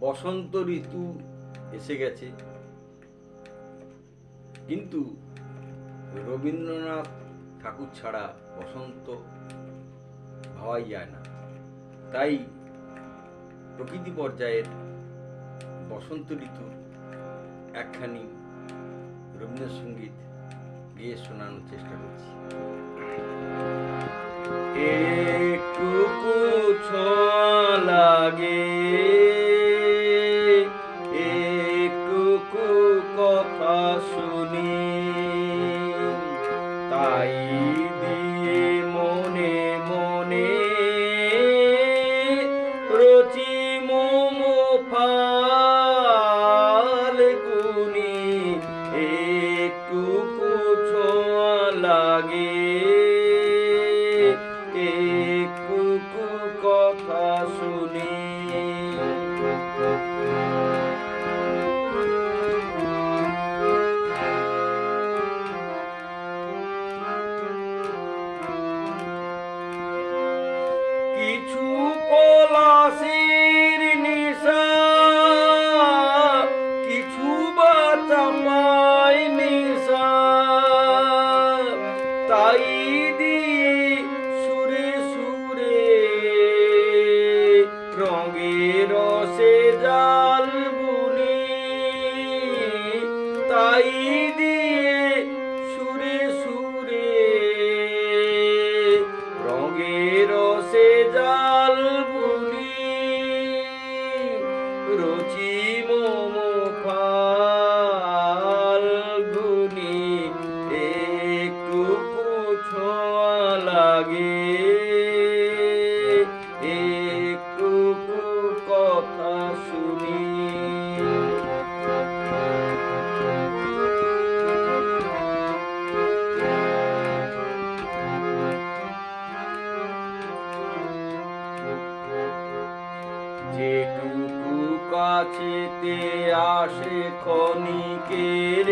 বসন্ত ঋতু এসে গেছে। কিন্তু রবীন্দ্রনাথ ঠাকুর ছাড়া বসন্ত ভাবাই যায় না। তাই প্রকৃতি পর্যায়ের বসন্ত ঋতু একখানি রবীন্দ্রসঙ্গীত গিয়ে শোনানোর চেষ্টা করছি। একটুকু ছোঁয়া লাগে। তাই দিয়ে মনে। মনে রচি মোম ফাল্গুনি একটুকু ছোঁয়া লাগে। একটুকু কথা শুনি। একটু কথা শুনি। যেটুকু কাছেতে আসে ক্ষণিকের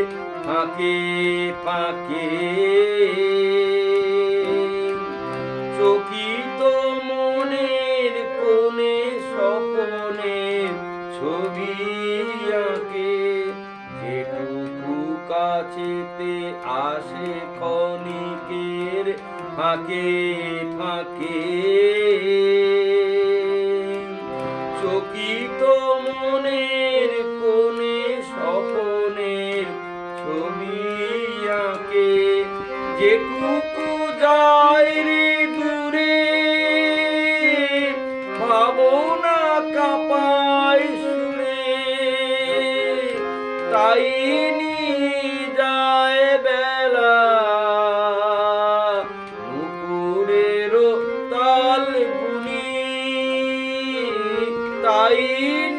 ফাঁকে ফাঁকে। কাছেতে আসে ক্ষণিকের ফাঁকে ফাঁকে। চকিত মনের কোণে স্বপনের ছবি আঁকে। যেটুকু যায় রে দূরে, ভাবনা কাপায় সুরে। তাই তাই